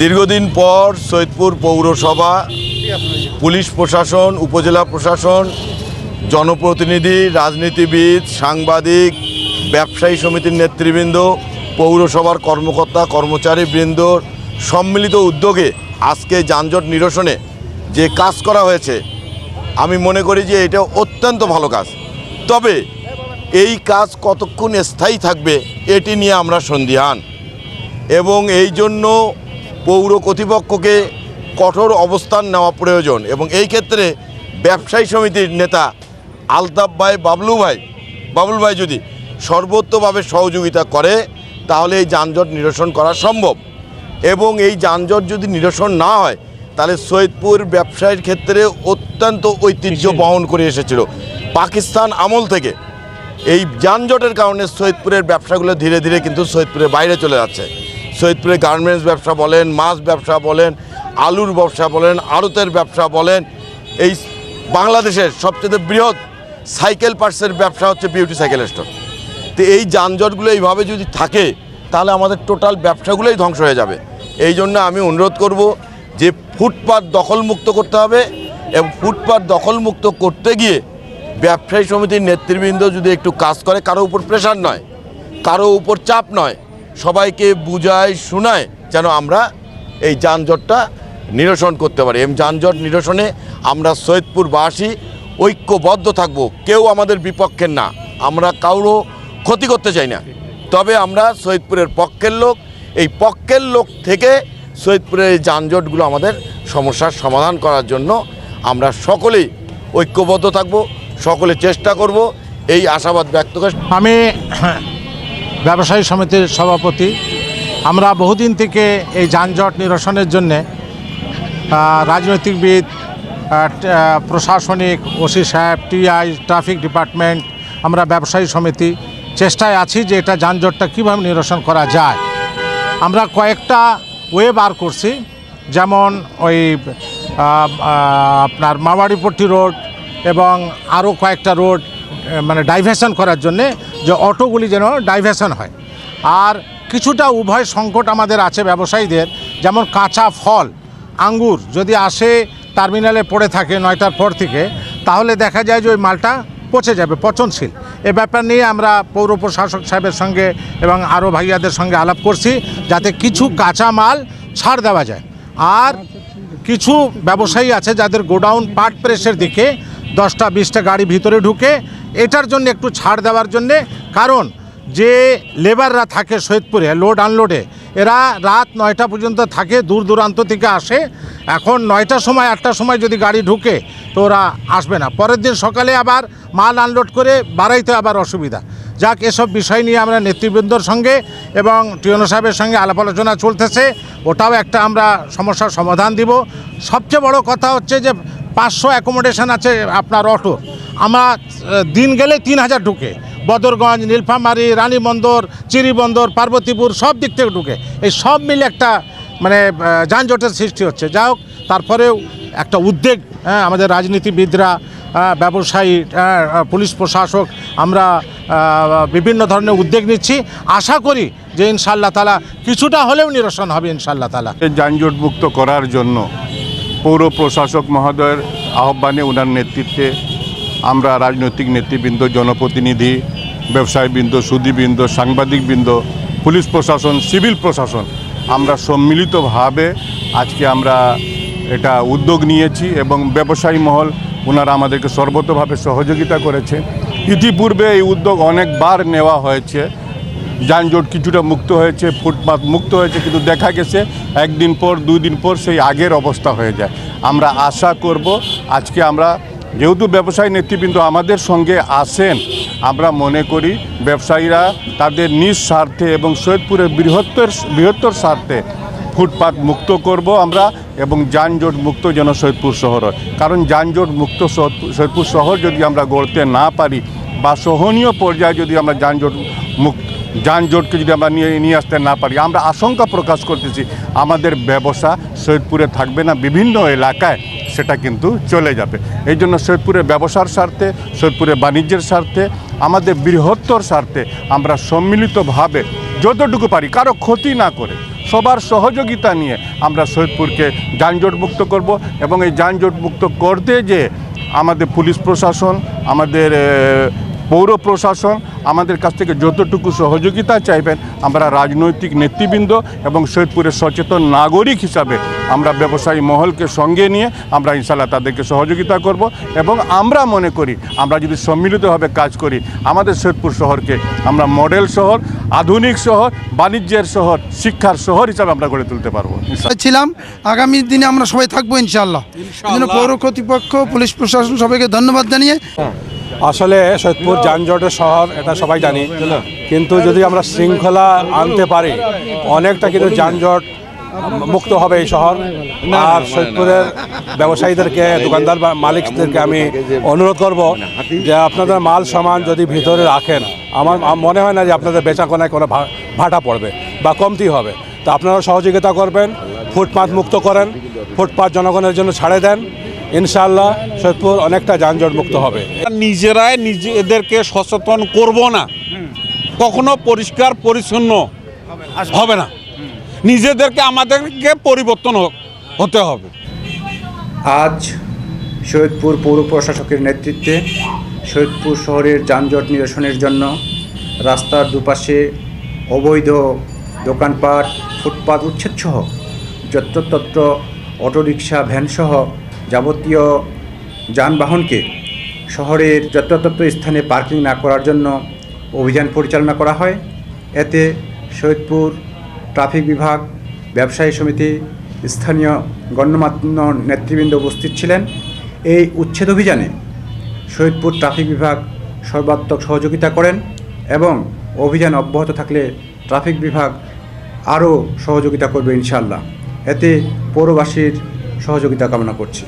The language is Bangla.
দীর্ঘদিন পর সৈয়দপুর পৌরসভা, পুলিশ প্রশাসন, উপজেলা প্রশাসন, জনপ্রতিনিধি, রাজনীতিবিদ, সাংবাদিক, ব্যবসায়ী সমিতির নেতৃবৃন্দ, পৌরসভার কর্মকর্তা কর্মচারী বৃন্দর সম্মিলিত উদ্যোগে আজকে যানজট নিরসনে যে কাজ করা হয়েছে, আমি মনে করি যে এটা অত্যন্ত ভালো কাজ। তবে এই কাজ কতক্ষণ স্থায়ী থাকবে, এটি নিয়ে আমরা সন্দিহান। এবং এই জন্য পৌর কর্তৃপক্ষকে কঠোর অবস্থান নেওয়া প্রয়োজন এবং এই ক্ষেত্রে ব্যবসায়ী সমিতির নেতা আলতাফ ভাই বাবলু ভাই বাবুল ভাই যদি সর্বোত্তভাবে সহযোগিতা করে তাহলে এই যানজট নিরসন করা সম্ভব। এবং এই যানজট যদি নিরসন না হয় তাহলে সৈয়দপুর ব্যবসায়ের ক্ষেত্রে অত্যন্ত ঐতিহ্য বহন করে এসেছিল। পাকিস্তান আমল থেকে। এই যানজটের কারণে সৈয়দপুরের ব্যবসাগুলো ধীরে ধীরে কিন্তু সৈয়দপুরের বাইরে চলে যাচ্ছে। সৈয়দপুরের গার্মেন্টস ব্যবসা বলেন, মাছ ব্যবসা বলেন, আলুর ব্যবসা বলেন, আড়তের ব্যবসা বলেন, এই বাংলাদেশের সবচেয়ে বৃহৎ সাইকেল পার্টসের ব্যবসা হচ্ছে বিউটি সাইকেল স্টোর। তো এই যানজটগুলো এইভাবে যদি থাকে, তাহলে আমাদের টোটাল ব্যবসাগুলোই ধ্বংস হয়ে যাবে। এই জন্য আমি অনুরোধ করব যে ফুটপাত দখলমুক্ত করতে হবে এবং ফুটপাত দখলমুক্ত করতে গিয়ে ব্যবসায়ী সমিতির নেতৃবৃন্দ যদি একটু কাজ করে, কারও উপর প্রেশার নয়, কারও উপর চাপ নয় সবাইকে বুঝায়, শোনায় যেন আমরা এই যানজটটা নিরসন করতে পারি। এবং যানজট নিরসনে আমরা সৈয়দপুরবাসী ঐক্যবদ্ধ থাকব। কেউ আমাদের বিপক্ষের না। আমরা কারও ক্ষতি করতে চাই না। তবে আমরা সৈয়দপুরের পক্ষের লোক। এই পক্ষের লোক থেকে সৈয়দপুরের এই যানজটগুলো আমাদের সমস্যার সমাধান করার জন্য আমরা সকলেই ঐক্যবদ্ধ থাকব, সকলে চেষ্টা করব। এই আশাবাদ ব্যক্ত করে আমি ব্যবসায়ী সমিতির সভাপতি। আমরা বহুদিন থেকে এই যানজট নিরসনের জন্যে রাজনৈতিকবিদ প্রশাসনিক, ওসি সাহেব টিআই ট্রাফিক ডিপার্টমেন্ট, আমরা ব্যবসায়ী সমিতি চেষ্টায় আছি যে এটা যানজটটা কীভাবে নিরসন করা যায়। আমরা কয়েকটা ওয়ে বার করছি, যেমন ওই আপনার মাওয়াড়িপট্টি রোড এবং আরও কয়েকটা রোড মানে ডাইভার্সন করার জন্যে যে অটোগুলি যেন ডাইভার্সন হয়। আর কিছুটা উভয় সংকট আমাদের আছে ব্যবসায়ীদের, যেমন কাঁচা ফল, আঙ্গুর যদি আসে টার্মিনালে পড়ে থাকে নয়টার পর থেকে, তাহলে দেখা যায় যে ওই মালটা পচে যাবে, পচনশীল। এ ব্যাপার নিয়ে আমরা পৌর প্রশাসক সাহেবের সঙ্গে এবং আরও ভাইয়াদের সঙ্গে আলাপ করছি, যাতে কিছু কাঁচা মাল ছাড় দেওয়া যায়। আর কিছু ব্যবসায়ী আছে যাদের গোডাউন পার্ট প্রেসের দিকে দশটা, বিশটা গাড়ি ভিতরে ঢুকে এটার জন্য একটু ছাড় দেওয়ার জন্যে, কারণ যে লেবাররা থাকে সৈয়দপুরে লোড আনলোডে এরা রাত নয়টা পর্যন্ত থাকে, দূর দূরান্ত থেকে আসে। এখন নয়টার সময় আটটার সময় যদি গাড়ি ঢুকে, তো ওরা আসবে না। পরের দিন সকালে আবার মাল আনলোড করে বাড়াইতে আবার অসুবিধা। যাক, এসব বিষয় নিয়ে আমরা নেতৃবৃন্দর সঙ্গে এবং টিয়নো সাহেবের সঙ্গে আলাপ আলোচনা চলতেছে। ওটাও একটা আমরা সমস্যার সমাধান দিব। সবচেয়ে বড় কথা হচ্ছে যে পাঁচশো অ্যাকোমোডেশন আছে আপনার অটো আমার দিন গেলে তিন হাজার ঢুকে। বদরগঞ্জ নীলফামারী রানীবন্দর চিরিবন্দর পার্বতীপুর সব দিক থেকে ঢুকে। এই সব মিলে একটা মানে যানজটের সৃষ্টি হচ্ছে। যা হোক তারপরেও একটা উদ্বেগ হ্যাঁ আমাদের রাজনীতিবিদরা ব্যবসায়ী হ্যাঁ, পুলিশ প্রশাসক আমরা বিভিন্ন ধরনের উদ্যোগ নিচ্ছি। আশা করি যে ইনশাল্লাহ তালা কিছুটা হলেও নিরসন হবে ইনশাল্লাহ তালা যানজট মুক্ত করার জন্য পৌর প্রশাসক মহোদয়ের আহ্বানে ওনার নেতৃত্বে আমরা রাজনৈতিক নেতৃবৃন্দ, জনপ্রতিনিধি, ব্যবসায়ীবৃন্দ, সুদীবৃন্দ, সাংবাদিকবৃন্দ, পুলিশ প্রশাসন, সিভিল প্রশাসন, আমরা সম্মিলিতভাবে আজকে আমরা এটা উদ্যোগ নিয়েছি এবং ব্যবসায়ী মহল ওনারা আমাদেরকে সর্বতভাবে সহযোগিতা করেছে। ইতিপূর্বে এই উদ্যোগ অনেকবার নেওয়া হয়েছে। যানজট কিছুটা মুক্ত হয়েছে, ফুটপাত মুক্ত হয়েছে, কিন্তু দেখা গেছে একদিন পর দুই দিন পর সেই আগের অবস্থা হয়ে যায়। আমরা আশা করব আজকে আমরা যেহেতু ব্যবসায়ী নেতৃবৃন্দ আমাদের সঙ্গে আসেন আমরা মনে করি ব্যবসায়ীরা তাদের নিজ স্বার্থে এবং সৈয়দপুরের বৃহত্তর বৃহত্তর স্বার্থে ফুটপাত মুক্ত করব আমরা এবং যানজট মুক্ত যেন সৈয়দপুর শহর হয়। কারণ যানজট মুক্ত সৈয়দপুর- শহর যদি আমরা গড়তে না পারি বা সহনীয় পর্যায়ে যদি আমরা যানজট মুক্ত, যানজটকে যদি আমরা নিয়ে নিয়ে আসতে না পারি, আমরা আশঙ্কা প্রকাশ করতেছি আমাদের ব্যবসা সৈয়দপুরে থাকবে না। বিভিন্ন এলাকায় সেটা কিন্তু চলে যাবে। এই জন্য সৈয়দপুরের ব্যবসার স্বার্থে, সৈয়দপুরের বাণিজ্যের স্বার্থে, আমাদের বৃহত্তর স্বার্থে আমরা সম্মিলিতভাবে যতটুকু পারি, কারও ক্ষতি না করে, সবার সহযোগিতা নিয়ে আমরা সৈয়দপুরকে যানজট মুক্ত করব এবং এই যানজট মুক্ত করতে যে আমাদের পুলিশ প্রশাসন, আমাদের পৌর প্রশাসন আমাদের কাছ থেকে যতটুকু সহযোগিতা চাইবেন আমরা রাজনৈতিক নেতৃবৃন্দ এবং সৈয়দপুরের সচেতন নাগরিক হিসাবে আমরা ব্যবসায়ী মহলকে সঙ্গে নিয়ে আমরা ইনশাল্লাহ তাদেরকে সহযোগিতা করব এবং আমরা মনে করি আমরা যদি সম্মিলিতভাবে কাজ করি আমাদের সৈয়দপুর শহরকে আমরা মডেল শহর আধুনিক শহর বাণিজ্যের শহর শিক্ষার শহর হিসাবে আমরা গড়ে তুলতে পারব ইনশাল্লাহ। ছিলাম আগামী দিনে আমরা সবাই থাকব জন্য পৌর কর্তৃপক্ষ পুলিশ প্রশাসন সবাইকে ধন্যবাদ জানিয়ে আসলে সৈয়দপুর যানজটের শহর, এটা সবাই জানি। কিন্তু যদি আমরা শৃঙ্খলা আনতে পারি, অনেকটা কিন্তু যানজট মুক্ত হবে এই শহর। আর সৈয়দপুরের ব্যবসায়ীদেরকে, দোকানদার বা মালিকদেরকে আমি অনুরোধ করব যে আপনাদের মাল সামান যদি ভিতরে রাখেন, আমার মনে হয় না যে আপনাদের বেচাকেনায় কোনো ভাটা পড়বে বা কমতি হবে। তো আপনারা সহযোগিতা করবেন, ফুটপাত মুক্ত করেন, ফুটপাত জনগণের জন্য ছাড়ে দেন। ইনশাআল্লাহ সৈয়দপুর অনেকটা যানজট মুক্ত হবে নিজেরাই নিজেদেরকে সচেতন করব না। কখনো পরিষ্কার পরিচ্ছন্ন হবে না। নিজেদেরকে আমাদেরকে পরিবর্তন হতে হবে। আজ সৈয়দপুর পৌর প্রশাসকের নেতৃত্বে সৈয়দপুর শহরের যানজট নিরসনের জন্য রাস্তার দুপাশে অবৈধ দোকানপাট ফুটপাত উচ্ছেদসহ যত্রতত্র অটোরিকশা ভ্যানসহ যাবতীয় যানবাহনকে শহরের যত্রতত্র স্থানে পার্কিং না করার জন্য অভিযান পরিচালনা করা হয়। এতে সৈয়দপুর ট্রাফিক বিভাগ, ব্যবসায়ী সমিতি, স্থানীয় গণ্যমান্য নেতৃবৃন্দ উপস্থিত ছিলেন। এই উচ্ছেদ অভিযানে সৈয়দপুর ট্রাফিক বিভাগ সর্বাত্মক সহযোগিতা করেন এবং অভিযান অব্যাহত থাকলে ট্রাফিক বিভাগ আরও সহযোগিতা করবে ইনশাল্লাহ এতে পৌরবাসীর সহযোগিতা কামনা করছি।